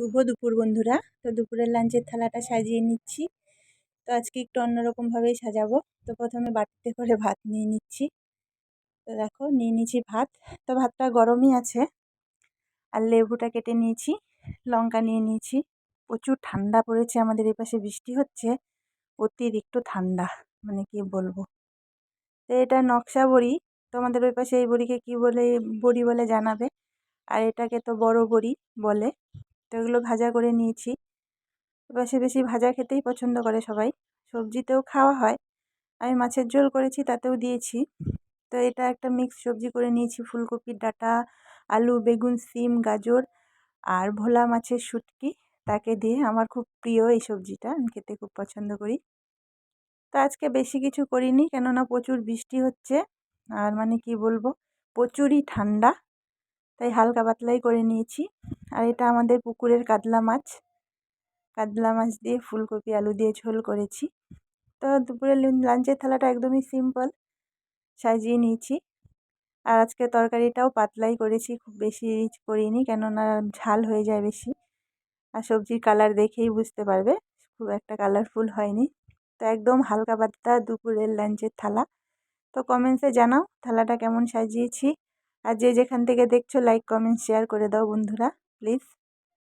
শুভ দুপুর বন্ধুরা। তো দুপুরের লাঞ্চের থালাটা সাজিয়ে নিচ্ছি। তো আজকে একটু অন্যরকমভাবেই সাজাবো। তো প্রথমে বাটিতে করে ভাত নিয়ে নিচ্ছি। তো দেখো, নিয়ে নিচ্ছি ভাত। তো ভাতটা গরমই আছে। আর লেবুটা কেটে নিয়েছি, লঙ্কা নিয়ে নিয়েছি। প্রচুর ঠান্ডা পড়েছে আমাদের এই পাশে বৃষ্টি হচ্ছে। অতিরিক্ত ঠান্ডা মানে কি বলব। তো এটা নকশা বড়ি। তোমাদের ওই পাশে এই বড়িকে কী বলে, বড়ি বলে জানাবে। আর এটাকে তো বড় বড়ি বলে। এগুলো ভাজা করে নিয়েছি। বেশি বেশি ভাজা খেতেই পছন্দ করে সবাই। সবজিতেও খাওয়া হয়। আমি মাছের ঝোল করেছি, তাতেও দিয়েছি। তো এটা একটা মিক্স সবজি করে নিয়েছি, ফুলকপির ডাঁটা, আলু, বেগুন, সিম, গাজর আর ভোলা মাছের শুটকি। তাকে দিয়ে আমার খুব প্রিয় এই সবজিটা, আমি খেতে খুব পছন্দ করি। তো আজকে বেশি কিছু করিনি, কেননা প্রচুর বৃষ্টি হচ্ছে। আর মানে কি বলব, প্রচুরই ঠান্ডা। তাই হালকা পাতলাই করে নিয়েছি। আর এটা আমাদের পুকুরের কাতলা মাছ। কাতলা মাছ দিয়ে ফুলকপি, আলু দিয়ে ঝোল করেছি। তো দুপুরের লাঞ্চের থালাটা একদমই সিম্পল সাজিয়ে নিয়েছি। আর আজকে তরকারিটাও পাতলাই করেছি, খুব বেশি রিচ করিনি, কেননা ঝাল হয়ে যায় বেশি। আর সবজির কালার দেখেই বুঝতে পারবে, খুব একটা কালারফুল হয়নি। তো একদম হালকা পাতলা দুপুরের লাঞ্চের থালা। তো কমেন্টসে জানাও, থালাটা কেমন সাজিয়েছি। আর যে যেখান থেকে দেখছ লাইক কমেন্ট শেয়ার করে দাও বন্ধুরা। प्लीज़.